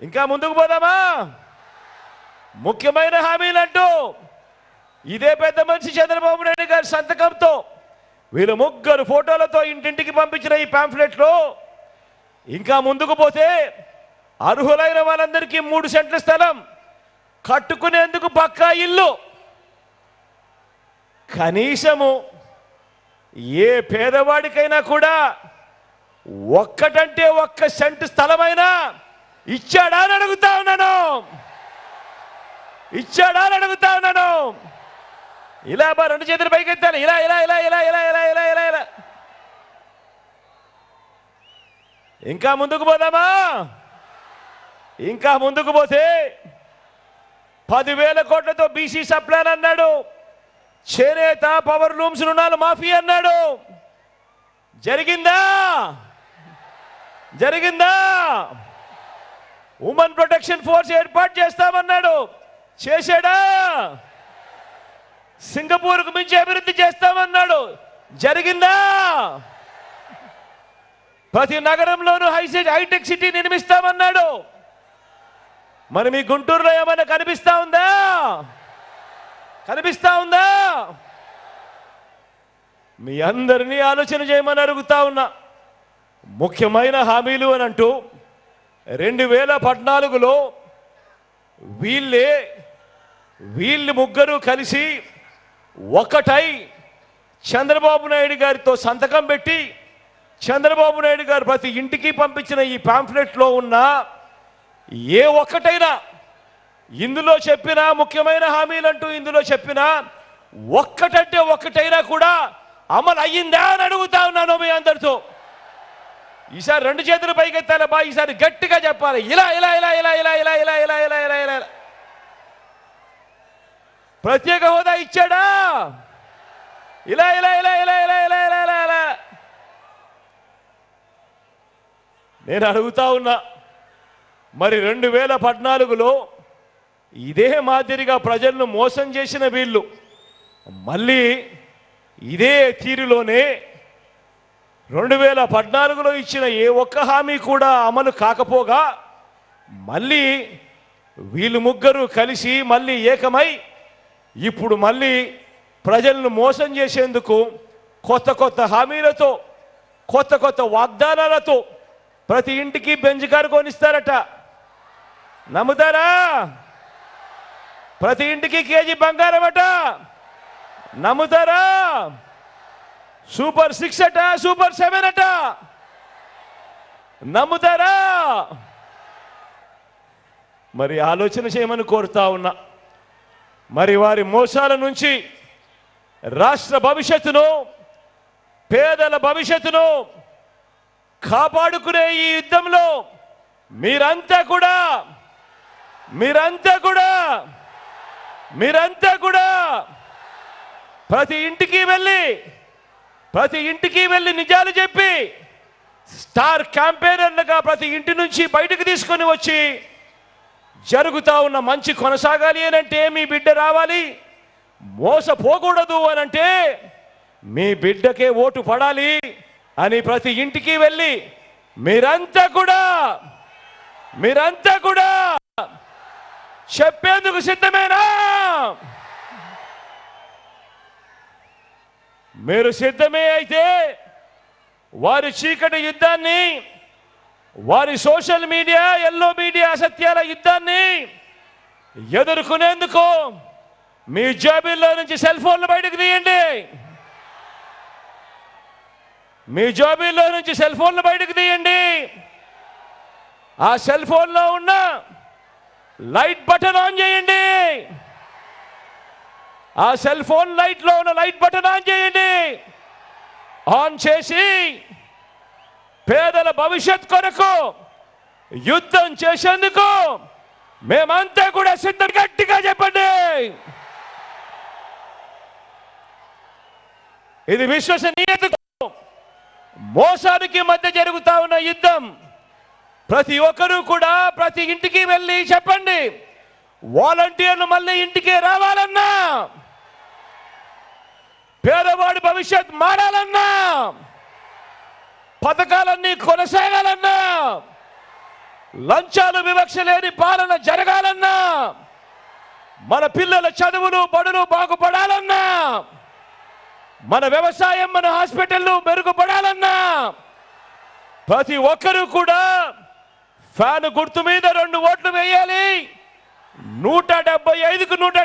ఇంకా ముందుకు పోదామా? ముఖ్యమైన హామీలంటూ ఇదే పెద్ద మనిషి చంద్రబాబు నాయుడు గారి సంతకంతో వీళ్ళు ముగ్గురు ఫోటోలతో ఇంటింటికి పంపించిన ఈ పాంఫ్లెట్లో ఇంకా ముందుకు పోతే అర్హులైన వాళ్ళందరికీ మూడు సెంట్ల స్థలం కట్టుకునేందుకు పక్కా ఇల్లు. కనీసము ఏ పేదవాడికైనా కూడా ఒక్కటంటే ఒక్క సెంటు స్థలమైనా ఇచ్చాడా అని అడుగుతా ఉన్నాను. ఇచ్చాడా అని అడుగుతా ఉన్నాను. ఇలా బా రెండు చేతులు పైకి ఎత్తాను ఇలా ఇలా ఇలా ఇలా ఇలా ఇలా ఇలా ఇలా ఇలా. ఇంకా ముందుకు పోదామా? ఇంకా ముందుకు పోతే పదివేల కోట్లతో బీసీ సప్లాన్ అన్నాడు. చేనేత పవర్ లూమ్స్ రుణాలు మాఫీ అన్నాడు. జరిగిందా? జరిగిందా? ఉమెన్ ప్రొటెక్షన్ ఫోర్స్ ఏర్పాటు చేస్తామన్నాడు. చేశాడా? సింగపూర్కు మించి అభివృద్ధి చేస్తామన్నాడు. జరిగిందా? ప్రతి నగరంలోనూ హైసీ హైటెక్ సిటీ నిర్మిస్తామన్నాడు. మరి మీ గుంటూరులో ఏమైనా కనిపిస్తా ఉందా? కనిపిస్తా ఉందా? మీ అందరినీ ఆలోచన చేయమని అడుగుతా ఉన్నా. ముఖ్యమైన హామీలు అని అంటూ రెండు వేల పద్నాలుగులో వీళ్ళే వీళ్ళు ముగ్గురు కలిసి ఒకటై చంద్రబాబు నాయుడు గారితో సంతకం పెట్టి చంద్రబాబు నాయుడు గారు ప్రతి ఇంటికి పంపించిన ఈ పాంఫ్లెట్లో ఉన్న ఏ ఒక్కటైనా ఇందులో చెప్పిన ముఖ్యమైన హామీలంటూ ఇందులో చెప్పిన ఒక్కటంటే ఒక్కటైనా కూడా అమలు అయ్యిందా అని అడుగుతా ఉన్నాను మీ అందరితో. ఈసారి రెండు చేతులు పైకెత్తాలి బా ఈసారి గట్టిగా చెప్పాలి ఇలా ఇలా ఇలా ఇలా ఇలా ఇలా ఇలా ఇలా ఇలా ఇలా ఇలా ఇలా ప్రత్యేక హోదా ఇచ్చాడా ఇలా ఇలా ఇలా ఇలా ఇలా ఇలా ఇలా ఇలా ఇలా నేను అడుగుతా ఉన్నా మరి రెండు వేల పద్నాలుగులో ఇదే మాదిరిగా ప్రజలను మోసం చేసిన వీళ్ళు మళ్ళీ ఇదే తీరులోనే రెండు వేల పద్నాలుగులో ఇచ్చిన ఏ ఒక్క హామీ కూడా అమలు కాకపోగా మళ్ళీ వీళ్ళు ముగ్గురు కలిసి మళ్ళీ ఏకమై ఇప్పుడు మళ్ళీ ప్రజలను మోసం చేసేందుకు కొత్త కొత్త హామీలతో కొత్త కొత్త వాగ్దానాలతో ప్రతి ఇంటికి బెంచ్ కారు కొనిస్తారట. నమ్ముతారా? ప్రతి ఇంటికి కేజీ బంగారం అట. నమ్ముతారా? సూపర్ సిక్స్ అట సూపర్ సెవెన్ అట. నమ్ముతారా? మరి ఆలోచన చేయమని కోరుతా ఉన్నా. మరి వారి మోసాల నుంచి రాష్ట్ర భవిష్యత్తును పేదల భవిష్యత్తును కాపాడుకునే ఈ యుద్ధంలో మీరంతా కూడా మీరంతా కూడా మీరంతా కూడా ప్రతి ఇంటికి వెళ్ళి ప్రతి ఇంటికి వెళ్ళి నిజాలు చెప్పి స్టార్ క్యాంపెయినర్లుగా ప్రతి ఇంటి నుంచి బయటకు తీసుకొని వచ్చి జరుగుతూ ఉన్న మంచి కొనసాగాలి అని అంటే మీ బిడ్డ రావాలి మోసపోకూడదు అని అంటే మీ బిడ్డకే ఓటు పడాలి అని ప్రతి ఇంటికి వెళ్ళి మీరంతా కూడా మీరంతా కూడా చెప్పేందుకు సిద్ధమేనా? మీరు సిద్ధమే అయితే వారి చీకటి యుద్ధాన్ని వారి సోషల్ మీడియా ఎల్లో మీడియా అసత్యాల యుద్ధాన్ని ఎదుర్కొనేందుకు మీ జాబీల్లో నుంచి సెల్ ఫోన్లు బయటకు తీయండి. మీ జాబీల్లో నుంచి సెల్ ఫోన్లు బయటకు తీయండి. ఆ సెల్ ఫోన్లో ఉన్న లైట్ బటన్ ఆన్ చేయండి. ఆ సెల్ ఫోన్ లైట్లో ఉన్న లైట్ బటన్ ఆన్ చేయండి. ఆన్ చేసి పేదల భవిష్యత్ కొరకు యుద్ధం చేసేందుకు మేమంతా కూడా సిద్ధం. గట్టిగా చెప్పండి. ఇది విశ్వసనీయతకు మోసానికి మధ్య జరుగుతా ఉన్న యుద్ధం. ప్రతి ఒక్కరూ కూడా ప్రతి ఇంటికి వెళ్ళి చెప్పండి. వాలంటీర్లు మళ్ళీ ఇంటికి రావాలి. పేదవాడి భవిష్యత్ మారాలన్నా. పథకాలన్నీ కొనసాగాలన్నా. లంచాలు వివక్ష లేని పాలన జరగాలన్నా. మన పిల్లల చదువులు బడులు బాగుపడాలన్నా. మన వ్యవసాయం మన హాస్పిటల్లు మెరుగుపడాలన్నా. ప్రతి ఒక్కరూ కూడా ఫ్యాన్ గుర్తు మీద రెండు ఓట్లు వేయాలి. నూట డెబ్బై ఐదుకు నూట